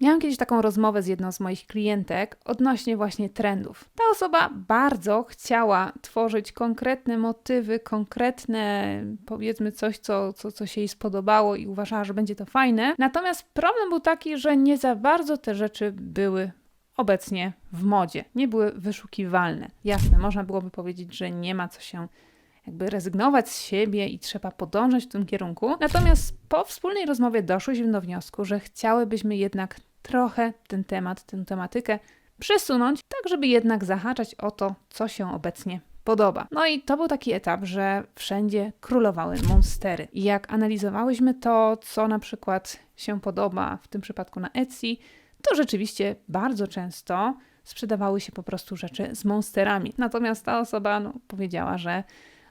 Miałam kiedyś taką rozmowę z jedną z moich klientek odnośnie właśnie trendów. Ta osoba bardzo chciała tworzyć konkretne motywy, konkretne, powiedzmy, coś, co, co, co się jej spodobało i uważała, że będzie to fajne. Natomiast problem był taki, że nie za bardzo te rzeczy były obecnie w modzie, nie były wyszukiwalne. Jasne, można byłoby powiedzieć, że nie ma co się jakby rezygnować z siebie i trzeba podążać w tym kierunku. Natomiast po wspólnej rozmowie doszłyśmy do wniosku, że chciałybyśmy jednak trochę ten temat, tę tematykę przesunąć, tak żeby jednak zahaczać o to, co się obecnie podoba. No i to był taki etap, że wszędzie królowały monstery. I jak analizowałyśmy to, co na przykład się podoba w tym przypadku na Etsy, to rzeczywiście bardzo często sprzedawały się po prostu rzeczy z monsterami. Natomiast ta osoba no, powiedziała, że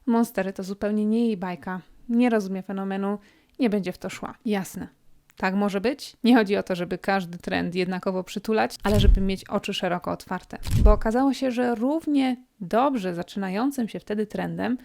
monstery to zupełnie nie jej bajka, nie rozumie fenomenu, nie będzie w to szła. Jasne. Tak może być. Nie chodzi o to, żeby każdy trend jednakowo przytulać, ale żeby mieć oczy szeroko otwarte. Bo okazało się, że równie dobrze zaczynającym się wtedy trendem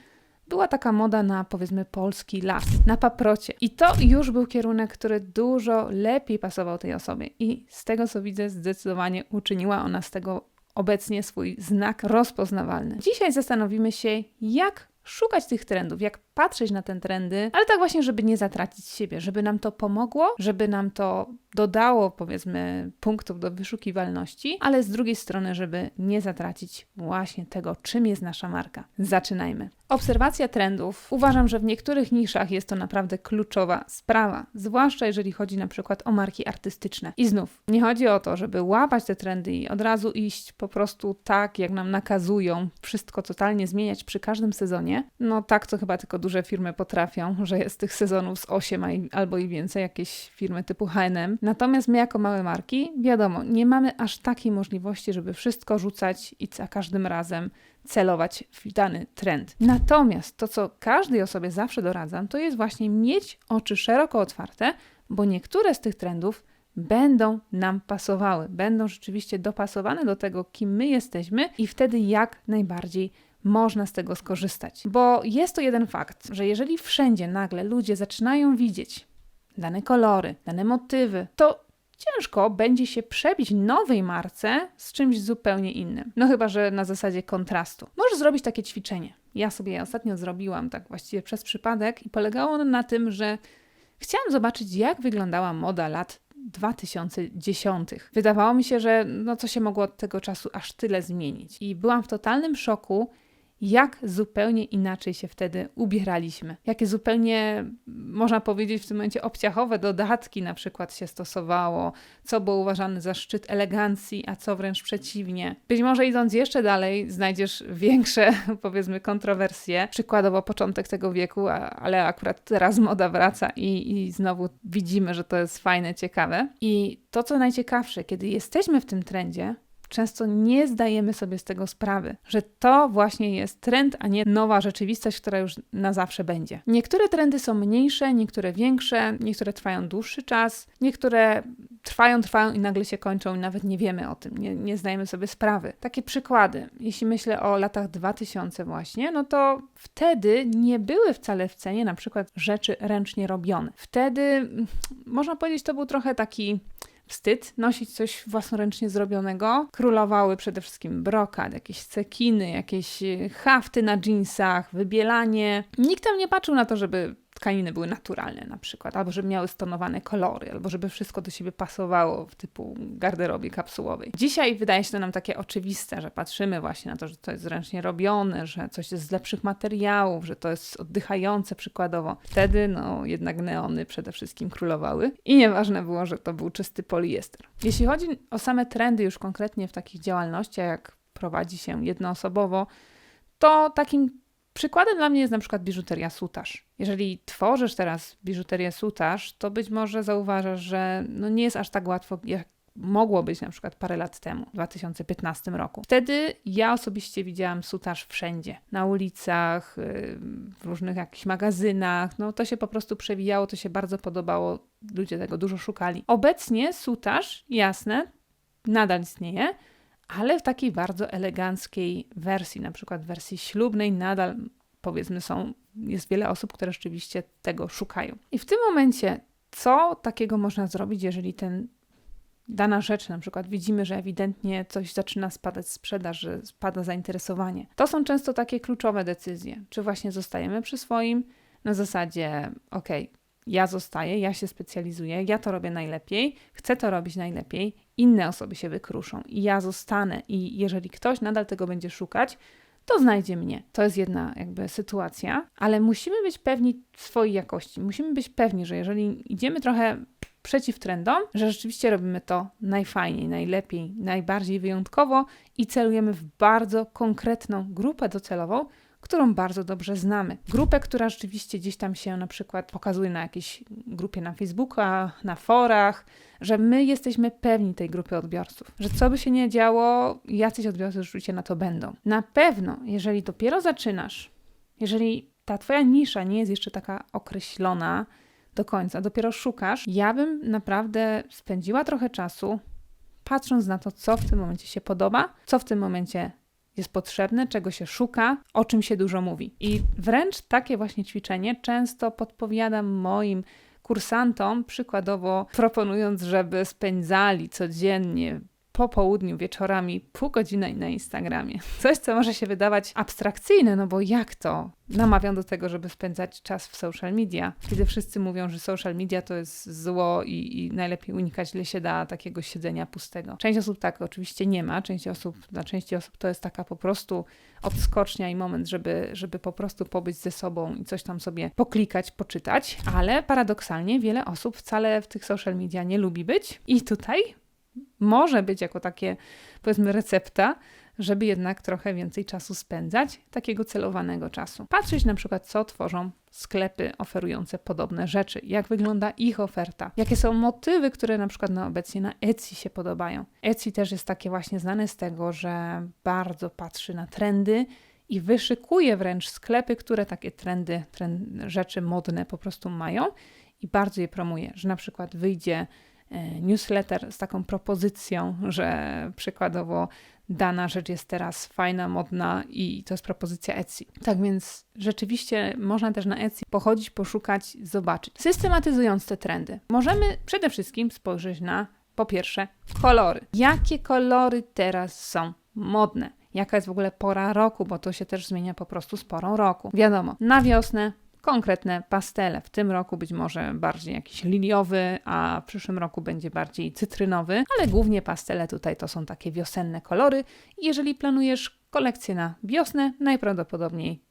była taka moda na powiedzmy polski las, na paprocie. I to już był kierunek, który dużo lepiej pasował tej osobie. I z tego co widzę, zdecydowanie uczyniła ona z tego obecnie swój znak rozpoznawalny. Dzisiaj zastanowimy się, jak szukać tych trendów, jak patrzeć na te trendy, ale tak właśnie, żeby nie zatracić siebie, żeby nam to pomogło, żeby nam to dodało, powiedzmy, punktów do wyszukiwalności, ale z drugiej strony, żeby nie zatracić właśnie tego, czym jest nasza marka. Zaczynajmy. Obserwacja trendów. Uważam, że w niektórych niszach jest to naprawdę kluczowa sprawa, zwłaszcza jeżeli chodzi na przykład o marki artystyczne. I znów, nie chodzi o to, żeby łapać te trendy i od razu iść po prostu tak, jak nam nakazują, wszystko totalnie zmieniać przy każdym sezonie. No tak to chyba tylko duże firmy potrafią, że jest tych sezonów z 8 albo i więcej, jakieś firmy typu H&M. Natomiast my jako małe marki, wiadomo, nie mamy aż takiej możliwości, żeby wszystko rzucać i za każdym razem celować w dany trend. Natomiast to, co każdej osobie zawsze doradzam, to jest właśnie mieć oczy szeroko otwarte, bo niektóre z tych trendów będą nam pasowały, będą rzeczywiście dopasowane do tego, kim my jesteśmy i wtedy jak najbardziej można z tego skorzystać. Bo jest to jeden fakt, że jeżeli wszędzie nagle ludzie zaczynają widzieć dane kolory, dane motywy, to ciężko będzie się przebić nowej marce z czymś zupełnie innym. No chyba, że na zasadzie kontrastu. Możesz zrobić takie ćwiczenie. Ja sobie je ostatnio zrobiłam, tak właściwie przez przypadek, i polegało ono na tym, że chciałam zobaczyć, jak wyglądała moda lat 2010. Wydawało mi się, że no co się mogło od tego czasu aż tyle zmienić. I byłam w totalnym szoku, jak zupełnie inaczej się wtedy ubieraliśmy. Jakie zupełnie, można powiedzieć w tym momencie, obciachowe dodatki na przykład się stosowało, co było uważane za szczyt elegancji, a co wręcz przeciwnie. Być może idąc jeszcze dalej, znajdziesz większe, powiedzmy, kontrowersje. Przykładowo początek tego wieku, ale akurat teraz moda wraca i, i znowu widzimy, że to jest fajne, ciekawe. I to, co najciekawsze, kiedy jesteśmy w tym trendzie, często nie zdajemy sobie z tego sprawy, że to właśnie jest trend, a nie nowa rzeczywistość, która już na zawsze będzie. Niektóre trendy są mniejsze, niektóre większe, niektóre trwają dłuższy czas, niektóre trwają, trwają i nagle się kończą i nawet nie wiemy o tym, nie, nie zdajemy sobie sprawy. Takie przykłady, jeśli myślę o latach 2000 właśnie, no to wtedy nie były wcale w cenie na przykład rzeczy ręcznie robione. Wtedy, mm, można powiedzieć, to był trochę taki wstyd nosić coś własnoręcznie zrobionego. Królowały przede wszystkim brokat, jakieś cekiny, jakieś e, hafty na jeansach, wybielanie. Nikt tam nie patrzył na to, żeby tkaniny były naturalne na przykład, albo żeby miały stonowane kolory, albo żeby wszystko do siebie pasowało w typu garderobie kapsułowej. Dzisiaj wydaje się to nam takie oczywiste, że patrzymy właśnie na to, że to jest ręcznie robione, że coś jest z lepszych materiałów, że to jest oddychające przykładowo. Wtedy no jednak neony przede wszystkim królowały i nieważne było, że to był czysty poliester. Jeśli chodzi o same trendy już konkretnie w takich działalnościach, jak prowadzi się jednoosobowo, to takim Przykładem dla mnie jest na przykład biżuteria sutaż. Jeżeli tworzysz teraz biżuterię sutaż, to być może zauważasz, że no nie jest aż tak łatwo, jak mogło być na przykład parę lat temu, w 2015 roku. Wtedy ja osobiście widziałam sutaż wszędzie, na ulicach, y, w różnych jakichś magazynach. No to się po prostu przewijało, to się bardzo podobało, ludzie tego dużo szukali. Obecnie sutaż, jasne, nadal istnieje, ale w takiej bardzo eleganckiej wersji, na przykład wersji ślubnej, nadal powiedzmy są, jest wiele osób, które rzeczywiście tego szukają. I w tym momencie, co takiego można zrobić, jeżeli ten dana rzecz, na przykład widzimy, że ewidentnie coś zaczyna spadać sprzedaż, że spada zainteresowanie. To są często takie kluczowe decyzje. Czy właśnie zostajemy przy swoim na zasadzie, ok, ja zostaję, ja się specjalizuję, ja to robię najlepiej, chcę to robić najlepiej, inne osoby się wykruszą i ja zostanę. I jeżeli ktoś nadal tego będzie szukać, to znajdzie mnie. To jest jedna jakby sytuacja, ale musimy być pewni swojej jakości. Musimy być pewni, że jeżeli idziemy trochę przeciw trendom, że rzeczywiście robimy to najfajniej, najlepiej, najbardziej wyjątkowo i celujemy w bardzo konkretną grupę docelową, którą bardzo dobrze znamy. Grupę, która rzeczywiście gdzieś tam się na przykład pokazuje na jakiejś grupie na Facebooku, na forach, że my jesteśmy pewni tej grupy odbiorców, że co by się nie działo, jacyś odbiorcy rzeczywiście na to będą. Na pewno, jeżeli dopiero zaczynasz, jeżeli ta Twoja nisza nie jest jeszcze taka określona do końca, dopiero szukasz, ja bym naprawdę spędziła trochę czasu patrząc na to, co w tym momencie się podoba, co w tym momencie jest potrzebne, czego się szuka, o czym się dużo mówi. I wręcz takie właśnie ćwiczenie często podpowiadam moim kursantom, przykładowo proponując, żeby spędzali codziennie po południu, wieczorami pół godziny na Instagramie. Coś, co może się wydawać abstrakcyjne, no bo jak to? Namawiam do tego, żeby spędzać czas w social media, kiedy wszyscy mówią, że social media to jest zło i, i najlepiej unikać, ile się da takiego siedzenia pustego. Część osób tak oczywiście nie ma, część osób, dla części osób to jest taka po prostu odskocznia i moment, żeby, żeby po prostu pobyć ze sobą i coś tam sobie poklikać, poczytać, ale paradoksalnie wiele osób wcale w tych social media nie lubi być i tutaj może być jako takie, powiedzmy, recepta, żeby jednak trochę więcej czasu spędzać, takiego celowanego czasu. Patrzeć na przykład, co tworzą sklepy oferujące podobne rzeczy, jak wygląda ich oferta, jakie są motywy, które na przykład na obecnie na Etsy się podobają. Etsy też jest takie właśnie znane z tego, że bardzo patrzy na trendy i wyszykuje wręcz sklepy, które takie trendy, trend, rzeczy modne po prostu mają i bardzo je promuje, że na przykład wyjdzie newsletter z taką propozycją, że przykładowo dana rzecz jest teraz fajna, modna i to jest propozycja Etsy. Tak więc rzeczywiście można też na Etsy pochodzić, poszukać, zobaczyć. Systematyzując te trendy, możemy przede wszystkim spojrzeć na po pierwsze kolory. Jakie kolory teraz są modne? Jaka jest w ogóle pora roku, bo to się też zmienia po prostu z porą roku. Wiadomo, na wiosnę konkretne pastele. W tym roku być może bardziej jakiś liliowy, a w przyszłym roku będzie bardziej cytrynowy, ale głównie pastele tutaj to są takie wiosenne kolory. Jeżeli planujesz kolekcję na wiosnę, najprawdopodobniej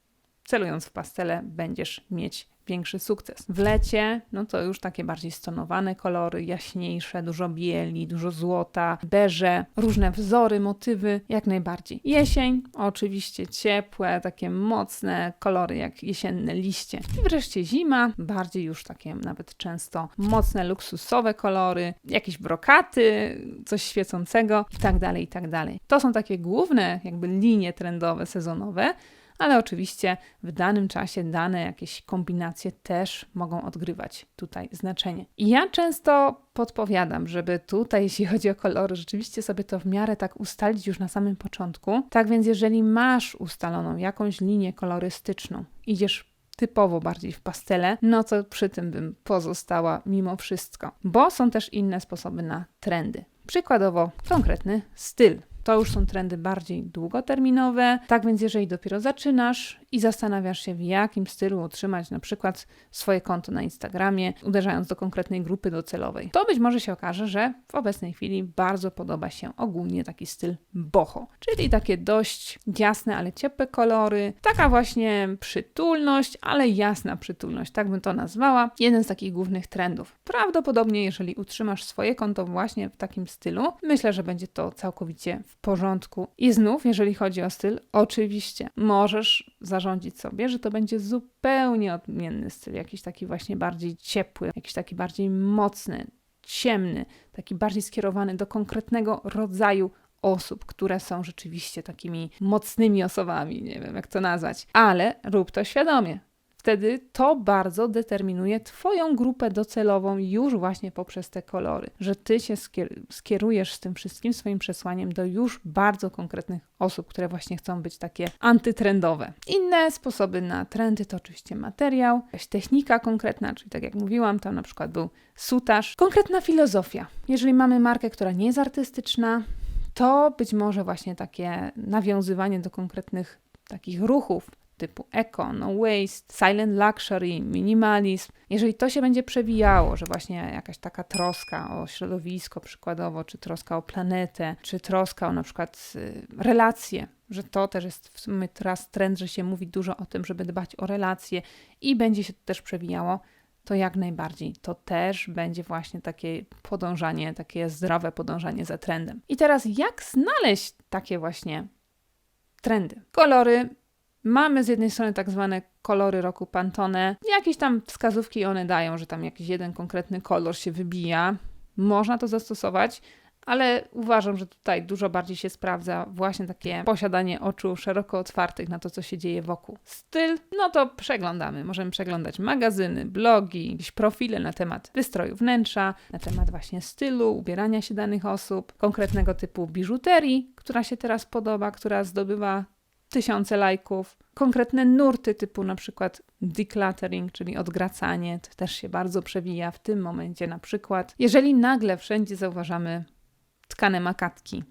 celując w pastele będziesz mieć większy sukces. W lecie, no to już takie bardziej stonowane kolory, jaśniejsze, dużo bieli, dużo złota, beże, różne wzory, motywy, jak najbardziej. Jesień, oczywiście ciepłe, takie mocne kolory, jak jesienne liście. I wreszcie zima, bardziej już takie nawet często mocne, luksusowe kolory, jakieś brokaty, coś świecącego i tak dalej, i tak dalej. To są takie główne jakby linie trendowe, sezonowe, ale oczywiście w danym czasie dane jakieś kombinacje też mogą odgrywać tutaj znaczenie. I ja często podpowiadam, żeby tutaj, jeśli chodzi o kolory, rzeczywiście sobie to w miarę tak ustalić już na samym początku. Tak więc, jeżeli masz ustaloną jakąś linię kolorystyczną, idziesz typowo bardziej w pastele, no to przy tym bym pozostała mimo wszystko, bo są też inne sposoby na trendy. Przykładowo konkretny styl. To już są trendy bardziej długoterminowe. Tak więc, jeżeli dopiero zaczynasz i zastanawiasz się, w jakim stylu utrzymać na przykład swoje konto na Instagramie, uderzając do konkretnej grupy docelowej, to być może się okaże, że w obecnej chwili bardzo podoba się ogólnie taki styl boho, czyli takie dość jasne, ale ciepłe kolory, taka właśnie przytulność, ale jasna przytulność, tak bym to nazwała. Jeden z takich głównych trendów. Prawdopodobnie, jeżeli utrzymasz swoje konto właśnie w takim stylu, myślę, że będzie to całkowicie porządku. I znów, jeżeli chodzi o styl, oczywiście możesz zarządzić sobie, że to będzie zupełnie odmienny styl, jakiś taki właśnie bardziej ciepły, jakiś taki bardziej mocny, ciemny, taki bardziej skierowany do konkretnego rodzaju osób, które są rzeczywiście takimi mocnymi osobami, nie wiem jak to nazwać, ale rób to świadomie wtedy to bardzo determinuje Twoją grupę docelową już właśnie poprzez te kolory, że Ty się skierujesz z tym wszystkim swoim przesłaniem do już bardzo konkretnych osób, które właśnie chcą być takie antytrendowe. Inne sposoby na trendy to oczywiście materiał, jakaś technika konkretna, czyli tak jak mówiłam, tam na przykład był sutaż, konkretna filozofia. Jeżeli mamy markę, która nie jest artystyczna, to być może właśnie takie nawiązywanie do konkretnych takich ruchów, typu eco, no waste, silent luxury, minimalizm, jeżeli to się będzie przewijało, że właśnie jakaś taka troska o środowisko przykładowo, czy troska o planetę, czy troska o na przykład y, relacje, że to też jest w sumie teraz trend, że się mówi dużo o tym, żeby dbać o relacje i będzie się to też przewijało, to jak najbardziej to też będzie właśnie takie podążanie, takie zdrowe podążanie za trendem. I teraz jak znaleźć takie właśnie trendy? Kolory Mamy z jednej strony tak zwane kolory roku Pantone. Jakieś tam wskazówki one dają, że tam jakiś jeden konkretny kolor się wybija. Można to zastosować, ale uważam, że tutaj dużo bardziej się sprawdza właśnie takie posiadanie oczu szeroko otwartych na to, co się dzieje wokół. Styl, no to przeglądamy. Możemy przeglądać magazyny, blogi, jakieś profile na temat wystroju wnętrza, na temat właśnie stylu, ubierania się danych osób, konkretnego typu biżuterii, która się teraz podoba, która zdobywa tysiące lajków. Konkretne nurty typu na przykład decluttering, czyli odgracanie, to też się bardzo przewija w tym momencie na przykład. Jeżeli nagle wszędzie zauważamy tkane makatki,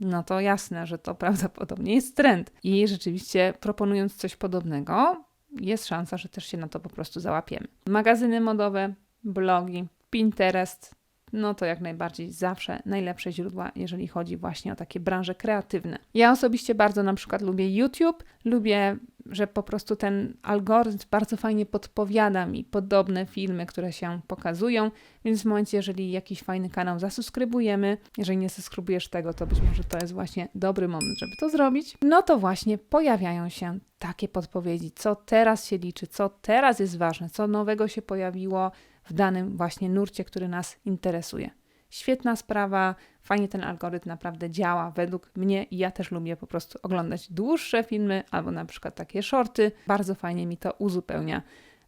no to jasne, że to prawdopodobnie jest trend. I rzeczywiście proponując coś podobnego, jest szansa, że też się na to po prostu załapiemy. Magazyny modowe, blogi, Pinterest, no to jak najbardziej zawsze najlepsze źródła, jeżeli chodzi właśnie o takie branże kreatywne. Ja osobiście bardzo na przykład lubię YouTube, lubię, że po prostu ten algorytm bardzo fajnie podpowiada mi podobne filmy, które się pokazują, więc w momencie, jeżeli jakiś fajny kanał zasubskrybujemy, jeżeli nie subskrybujesz tego, to być może to jest właśnie dobry moment, żeby to zrobić, no to właśnie pojawiają się takie podpowiedzi, co teraz się liczy, co teraz jest ważne, co nowego się pojawiło, w danym właśnie nurcie, który nas interesuje. Świetna sprawa, fajnie ten algorytm naprawdę działa według mnie i ja też lubię po prostu oglądać dłuższe filmy albo na przykład takie shorty. Bardzo fajnie mi to uzupełnia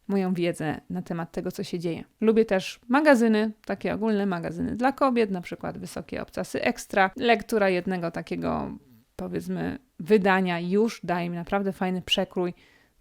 moją wiedzę na temat tego, co się dzieje. Lubię też magazyny, takie ogólne magazyny dla kobiet, na przykład Wysokie Obcasy Ekstra. Lektura jednego takiego, powiedzmy, wydania już daje mi naprawdę fajny przekrój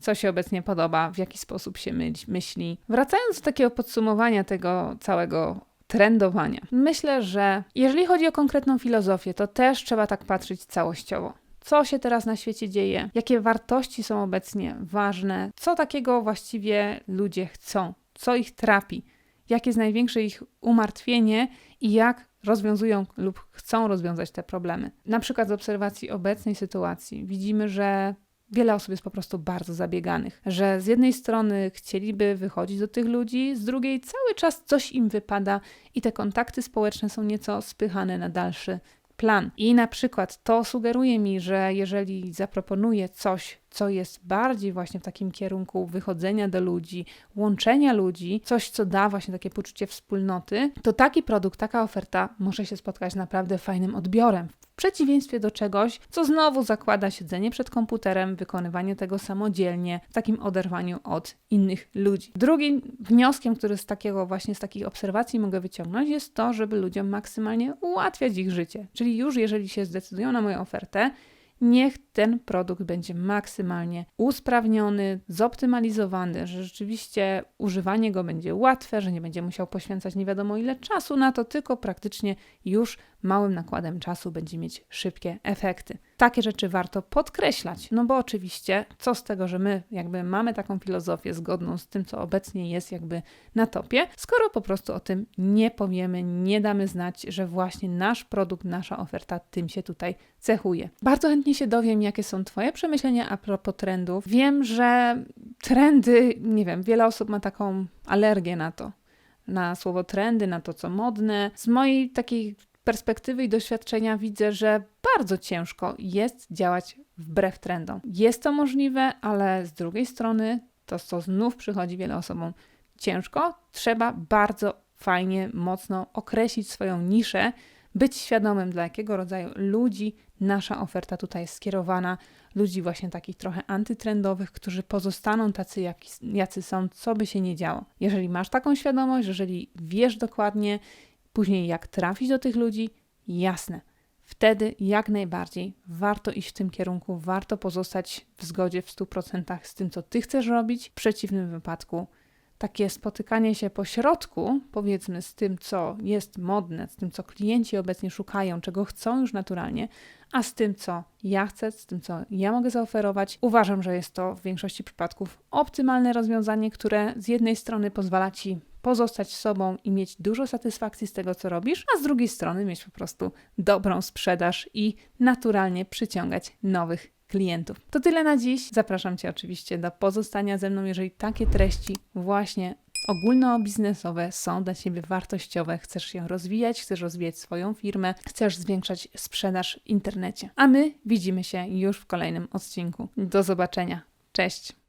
co się obecnie podoba, w jaki sposób się myśli. Wracając do takiego podsumowania tego całego trendowania, myślę, że jeżeli chodzi o konkretną filozofię, to też trzeba tak patrzeć całościowo. Co się teraz na świecie dzieje? Jakie wartości są obecnie ważne? Co takiego właściwie ludzie chcą? Co ich trapi? Jakie jest największe ich umartwienie i jak rozwiązują lub chcą rozwiązać te problemy? Na przykład z obserwacji obecnej sytuacji widzimy, że wiele osób jest po prostu bardzo zabieganych, że z jednej strony chcieliby wychodzić do tych ludzi, z drugiej cały czas coś im wypada i te kontakty społeczne są nieco spychane na dalszy plan. I na przykład to sugeruje mi, że jeżeli zaproponuję coś, co jest bardziej właśnie w takim kierunku wychodzenia do ludzi, łączenia ludzi, coś, co da właśnie takie poczucie wspólnoty, to taki produkt, taka oferta może się spotkać naprawdę fajnym odbiorem w przeciwieństwie do czegoś, co znowu zakłada siedzenie przed komputerem, wykonywanie tego samodzielnie, w takim oderwaniu od innych ludzi. Drugim wnioskiem, który z takiego właśnie z takich obserwacji mogę wyciągnąć, jest to, żeby ludziom maksymalnie ułatwiać ich życie. Czyli już jeżeli się zdecydują na moją ofertę, niech ten produkt będzie maksymalnie usprawniony, zoptymalizowany, że rzeczywiście używanie go będzie łatwe, że nie będzie musiał poświęcać nie wiadomo ile czasu na to, tylko praktycznie już małym nakładem czasu będzie mieć szybkie efekty. Takie rzeczy warto podkreślać, no bo oczywiście, co z tego, że my jakby mamy taką filozofię zgodną z tym, co obecnie jest jakby na topie, skoro po prostu o tym nie powiemy, nie damy znać, że właśnie nasz produkt, nasza oferta tym się tutaj cechuje. Bardzo chętnie się dowiem, jakie są Twoje przemyślenia a propos trendów. Wiem, że trendy, nie wiem, wiele osób ma taką alergię na to, na słowo trendy, na to, co modne. Z mojej takiej perspektywy i doświadczenia widzę, że bardzo ciężko jest działać wbrew trendom. Jest to możliwe, ale z drugiej strony to, co znów przychodzi wiele osobom ciężko, trzeba bardzo fajnie, mocno określić swoją niszę, być świadomym, dla jakiego rodzaju ludzi nasza oferta tutaj jest skierowana. Ludzi właśnie takich trochę antytrendowych, którzy pozostaną tacy, jak, jacy są, co by się nie działo. Jeżeli masz taką świadomość, jeżeli wiesz dokładnie później, jak trafić do tych ludzi, jasne. Wtedy jak najbardziej warto iść w tym kierunku, warto pozostać w zgodzie w 100% z tym, co ty chcesz robić. W przeciwnym wypadku takie spotykanie się po środku, powiedzmy, z tym, co jest modne, z tym, co klienci obecnie szukają, czego chcą już naturalnie, a z tym, co ja chcę, z tym, co ja mogę zaoferować, uważam, że jest to w większości przypadków optymalne rozwiązanie, które z jednej strony pozwala ci pozostać sobą i mieć dużo satysfakcji z tego, co robisz, a z drugiej strony mieć po prostu dobrą sprzedaż i naturalnie przyciągać nowych klientów. To tyle na dziś. Zapraszam Cię oczywiście do pozostania ze mną, jeżeli takie treści właśnie ogólnobiznesowe są dla Ciebie wartościowe, chcesz się rozwijać, chcesz rozwijać swoją firmę, chcesz zwiększać sprzedaż w internecie. A my widzimy się już w kolejnym odcinku. Do zobaczenia. Cześć!